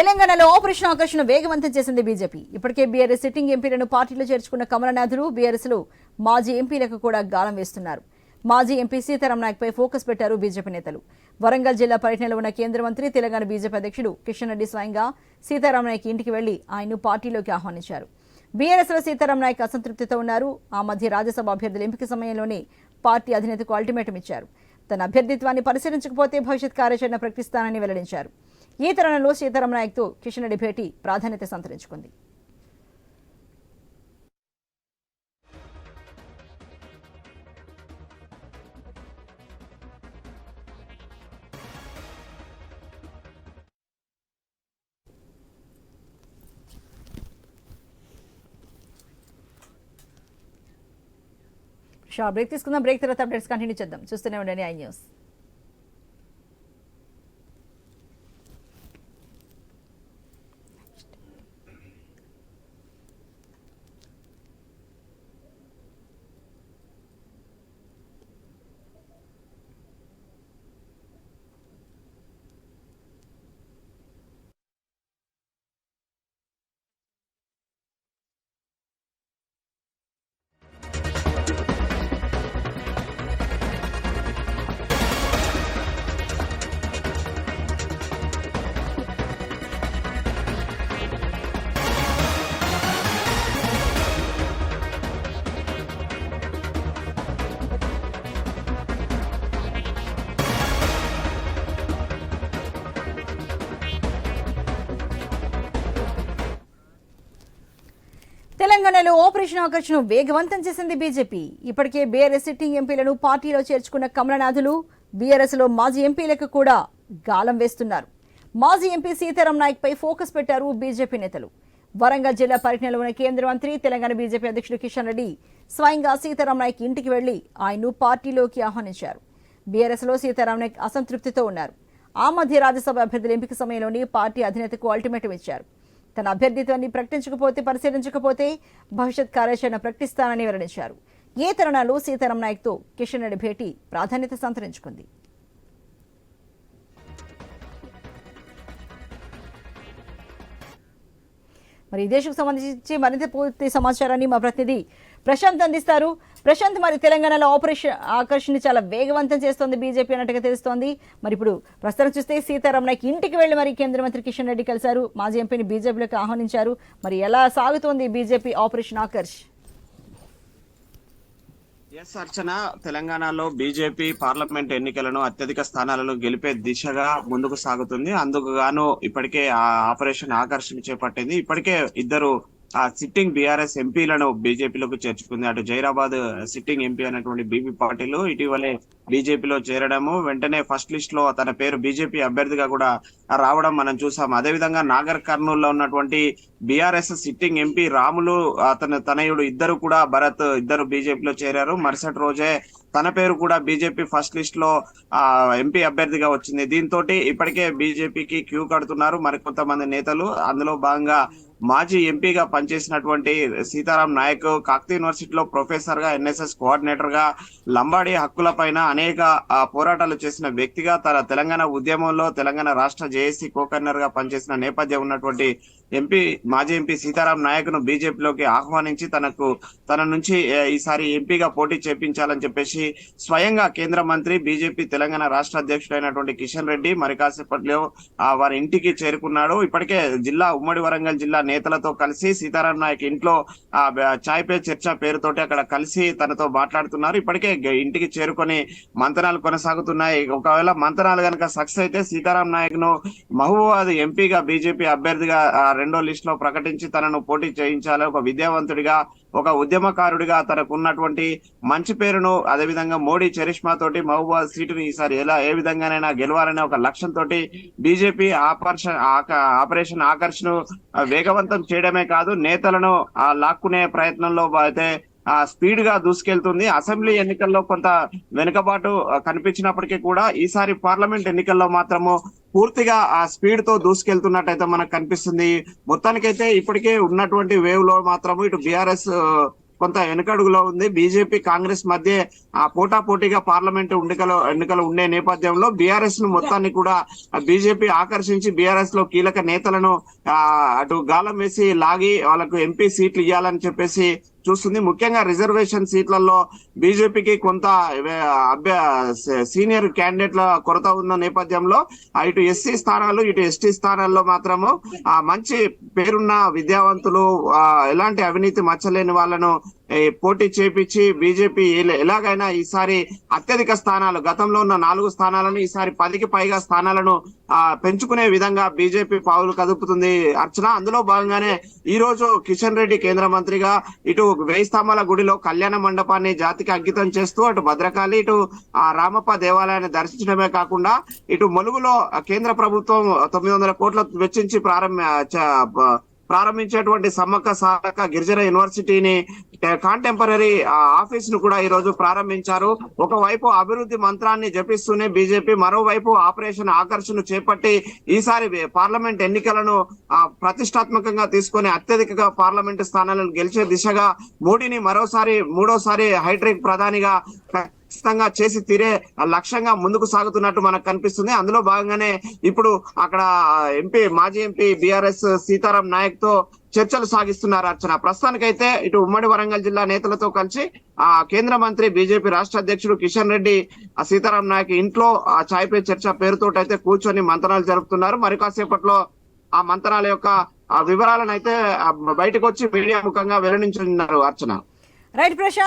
తెలంగాణలో ఆపరేషన్ ఆకర్షణ వేగవంతం చేసింది బీజేపీ. ఇప్పటికే బీఆర్ఎస్ సిట్టింగ్ ఎంపీలను పార్టీలో చేర్చుకున్న కమలనాథులు బీఆర్ఎస్లో మాజీ ఎంపీలకు కూడా గాలం వేస్తున్నారు. మాజీ ఎంపీ సీతారాం నాయక్ పై ఫోకస్ పెట్టారు బీజేపీ నేతలు. వరంగల్ జిల్లా పర్యటనలో ఉన్న కేంద్ర మంత్రి తెలంగాణ బీజేపీ అధ్యక్షుడు కిషన్ రెడ్డి స్వయంగా సీతారాం నాయక్ ఇంటికి వెళ్ళి ఆయన్ను పార్టీలోకి ఆహ్వానించారు. బీఆర్ఎస్లో సీతారాం నాయక్ అసంతృప్తితో ఉన్నారు. ఆ మధ్య రాజ్యసభ అభ్యర్థుల ఎంపిక సమయంలోనే పార్టీ అధినేతకు అల్టిమేటం ఇచ్చారు. తన అభ్యర్థిత్వాన్ని పరిశీలించకపోతే భవిష్యత్ కార్యాచరణ ప్రకటిస్తానని వెల్లడించారు. ఈ తరుణంలో సీతారాం నాయక్తో కిషన్ రెడ్డి భేటీ ప్రాధాన్యత సంతరించుకుంది. షా బ్రేక్ తీసుకుందాం. బ్రేక్ తర్వాత అప్డేట్స్ కంటిన్యూ చేద్దాం. చూస్తూనే ఉండండి ఐ న్యూస్. తెలంగాణలో ఆపరేషన్ ఆకర్షణ వేగవంతం చేసింది బీజేపీ. ఇప్పటికే బీఆర్ఎస్ సిట్టింగ్ ఎంపీలను పార్టీలో చేర్చుకున్న కమలనాథులు బీఆర్ఎస్లో మాజీ ఎంపీలకు కూడా గాలం వేస్తున్నారు. మాజీ ఎంపీ సీతారాం నాయక్ పై ఫోకస్ పెట్టారు బీజేపీ నేతలు. వరంగల్ జిల్లా పర్యటనలో ఉన్న కేంద్ర మంత్రి తెలంగాణ బీజేపీ అధ్యక్షుడు కిషన్ రెడ్డి స్వయంగా సీతారాం నాయక్ ఇంటికి వెళ్ళి ఆయన్ను పార్టీలోకి ఆహ్వానించారు. బీఆర్ఎస్లో సీతారాం నాయక్ అసంతృప్తితో ఉన్నారు. ఆ మధ్య రాజ్యసభ అభ్యర్థుల ఎంపిక సమయంలోనే పార్టీ అధినేతకు అల్టిమేటం ఇచ్చారు. తన అభ్యర్థిత్వాన్ని ప్రకటించకపోతే పరిశీలించకపోతే భవిష్యత్ కార్యాచరణ ప్రకటిస్తానని వెల్లడించారు. ఏ తరుణాలు సీతారాం నాయక్తో కిషన్ రెడ్డి భేటీ ప్రాధాన్యత సంతరించుకుంది? మరి ఈ దేశకు సంబంధించి మరింత పూర్తి సమాచారాన్ని మా ప్రతినిధి ప్రశాంత్ అందిస్తారు. ప్రశాంత్ మరి తెలంగాణలో ఆపరేషన్ ఆకర్షణ చాలా వేగవంతం చేస్తోంది బీజేపీ అన్నట్టుగా తెలుస్తోంది. మరి ఇప్పుడు ప్రస్తుతం చూస్తే సీతారాం నాయక్ ఇంటికి వెళ్ళి మరి కేంద్ర మంత్రి కిషన్ రెడ్డి కలిశారు. మాజీ ఎంపీని బీజేపీలోకి ఆహ్వానించారు. మరి ఎలా సాగుతోంది BJP operation Akarsh? S Archana తెలంగాణలో బీజేపీ పార్లమెంట్ ఎన్నికలను అత్యధిక స్థానాలను గెలిపే దిశగా ముందుకు సాగుతుంది. అందుకు గాను ఇప్పటికే ఆ ఆపరేషన్ ఆకర్షణ చేపట్టింది. ఇప్పటికే ఇద్దరు ఆ సిట్టింగ్ బీఆర్ఎస్ ఎంపీలను బీజేపీలోకి చేర్చుకుంది. అటు జైరాబాద్ సిట్టింగ్ ఎంపీ అయినటువంటి బీబీ పాటిల్ ఇటీవలే బీజేపీలో చేరడము. వెంటనే ఫస్ట్ లిస్ట్లో తన పేరు బీజేపీ అభ్యర్థిగా కూడా రావడం మనం చూసాం. అదేవిధంగా నాగర్ కర్నూలు లో ఉన్నటువంటి బీఆర్ఎస్ సిట్టింగ్ ఎంపీ రాములు అతని తనయుడు ఇద్దరు కూడా భరత్ ఇద్దరు బీజేపీలో చేరారు. మరుసటి రోజే తన పేరు కూడా బీజేపీ ఫస్ట్ లిస్ట్లో ఆ ఎంపీ అభ్యర్థిగా వచ్చింది. దీంతో ఇప్పటికే బీజేపీకి క్యూ కడుతున్నారు మరికొంతమంది నేతలు. అందులో భాగంగా మాజీ ఎంపీగా పనిచేసినటువంటి సీతారాం నాయక్ కాకతీయ యూనివర్సిటీలో ప్రొఫెసర్గా ఎన్ఎస్ఎస్ కోఆర్డినేటర్గా లంబాడి హక్కుల పైన అనేక పోరాటాలు చేసిన వ్యక్తిగా తన తెలంగాణ ఉద్యమంలో తెలంగాణ రాష్ట్ర జేఏసీ కోకర్నర్గా పనిచేసిన నేపథ్యం ఉన్నటువంటి ఎంపీ మాజీ ఎంపీ సీతారాం నాయక్ను బీజేపీలోకి ఆహ్వానించి తనకు తన నుంచి ఈసారి ఎంపీగా పోటీ చేపించాలని చెప్పేసి స్వయంగా కేంద్ర మంత్రి బీజేపీ తెలంగాణ రాష్ట్ర అధ్యక్షుడైనటువంటి కిషన్ రెడ్డి మరి కాసేపట్లో ఆ, వారి ఇంటికి చేరుకున్నాడు. ఇప్పటికే జిల్లా ఉమ్మడి వరంగల్ జిల్లా నేతలతో కలిసి సీతారాం నాయక్ ఇంట్లో ఆ చాయ్ పే చర్చ పేరుతోటి అక్కడ కలిసి తనతో మాట్లాడుతున్నారు. ఇప్పటికే ఇంటికి చేరుకొని మంతనాలు కొనసాగుతున్నాయి. ఒకవేళ మంతనాలు కనుక సక్సెస్ అయితే సీతారాం నాయక్ను మహబూబాద్ ఎంపీగా బీజేపీ అభ్యర్థిగా రెండో లిస్ట్లో ప్రకటించి తనను పోటీ చేయించాలి. ఒక విద్యావంతుడిగా ఒక ఉద్యమకారుడిగా తనకు ఉన్నటువంటి మంచి పేరును అదేవిధంగా మోడీ చరిష్మా తోటి మహబూబాద్ సీటుని ఈసారి ఎలా ఏ విధంగానైనా గెలవాలనే ఒక లక్ష్యంతో బీజేపీ ఆపరేషన్ ఆక- ఆపరేషన్ ఆకర్షణ వేగవంతం చేయడమే కాదు నేతలను లాక్కునే ప్రయత్నంలో అయితే ఆ స్పీడ్గా దూసుకెళ్తుంది. అసెంబ్లీ ఎన్నికల్లో కొంత వెనుకబాటు కనిపించినప్పటికీ కూడా ఈసారి పార్లమెంట్ ఎన్నికల్లో మాత్రము పూర్తిగా ఆ స్పీడ్తో దూసుకెళ్తున్నట్టయితే మనకు కనిపిస్తుంది. మొత్తానికైతే ఇప్పటికే ఉన్నటువంటి వేవ్లో మాత్రము ఇటు బీఆర్ఎస్ కొంత వెనుకడుగులో ఉంది. బీజేపీ కాంగ్రెస్ మధ్య ఆ పోటా పోటీగా పార్లమెంట్ ఎన్నికలు ఎన్నికలు ఉండే నేపథ్యంలో బీఆర్ఎస్ను మొత్తాన్ని కూడా బీజేపీ ఆకర్షించి బీఆర్ఎస్లో కీలక నేతలను ఆ అటు గాలం వేసి లాగి వాళ్ళకు ఎంపీ సీట్లు ఇవ్వాలని చెప్పేసి చూస్తుంది. ముఖ్యంగా రిజర్వేషన్ సీట్లలో బీజేపీకి కొంత అభ్య సీనియర్ క్యాండిడేట్ల కొరత ఉన్న నేపథ్యంలో ఇటు ఎస్సీ స్థానాలు ఇటు ఎస్టీ స్థానాల్లో మాత్రము ఆ మంచి పేరున్న విద్యావంతులు ఎలాంటి అవినీతి మచ్చలేని వాళ్ళను పోటీ చేపించి బీజేపీ ఎలాగైనా ఈసారి అత్యధిక స్థానాలు గతంలో ఉన్న నాలుగు స్థానాలను ఈసారి పదికి పైగా స్థానాలను పెంచుకునే విధంగా బీజేపీ పావులు కదుపుతుంది. అర్చన అందులో భాగంగానే ఈ రోజు కిషన్ రెడ్డి కేంద్ర మంత్రిగా ఇటు వేయి స్తంభాల గుడిలో కళ్యాణ మండపాన్ని జాతికి అంకితం చేస్తూ అటు భద్రకాళి ఇటు ఆ రామప్ప దేవాలయాన్ని దర్శించడమే కాకుండా ఇటు ములుగులో కేంద్ర ప్రభుత్వం తొమ్మిది వందల కోట్ల వెచ్చించి ప్రారంభ ప్రారంభించేటువంటి సమ్మక్క సారక గిరిజన యూనివర్సిటీని కాంటెంపరీ ఆఫీస్ను కూడా ఈ రోజు ప్రారంభించారు. ఒకవైపు అభివృద్ధి మంత్రాన్ని జపిస్తూనే బీజేపీ మరోవైపు ఆపరేషన్ ఆకర్షణ చేపట్టి ఈసారి పార్లమెంట్ ఎన్నికలను ప్రతిష్టాత్మకంగా తీసుకొని అత్యధికంగా పార్లమెంట్ స్థానాలను గెలిచే దిశగా మోడీని మరోసారి మూడోసారి హైడ్రిక్ ప్రధానిగా ఖచ్చితంగా చేసి తీరే లక్ష్యంగా ముందుకు సాగుతున్నట్టు మనకు కనిపిస్తుంది. అందులో భాగంగానే ఇప్పుడు అక్కడ ఎంపీ మాజీ ఎంపీ బీఆర్ఎస్ సీతారాం నాయక్తో చర్చలు సాగిస్తున్నారు అర్చన. ప్రస్తుతానికైతే ఇటు ఉమ్మడి వరంగల్ జిల్లా నేతలతో కలిసి ఆ కేంద్ర మంత్రి బీజేపీ రాష్ట్ర అధ్యక్షుడు కిషన్ రెడ్డి సీతారాం నాయక్ ఇంట్లో ఆ చాయ్ పే చర్చ పేరుతోటైతే కూర్చొని మంతనాలు జరుపుతున్నారు. మరి కాసేపట్లో ఆ మంతనాల యొక్క ఆ వివరాలను అయితే బయటకు వచ్చి మీడియా ముఖంగా వెల్లడించున్నారు అర్చన. రైట్ ప్రశాంత్.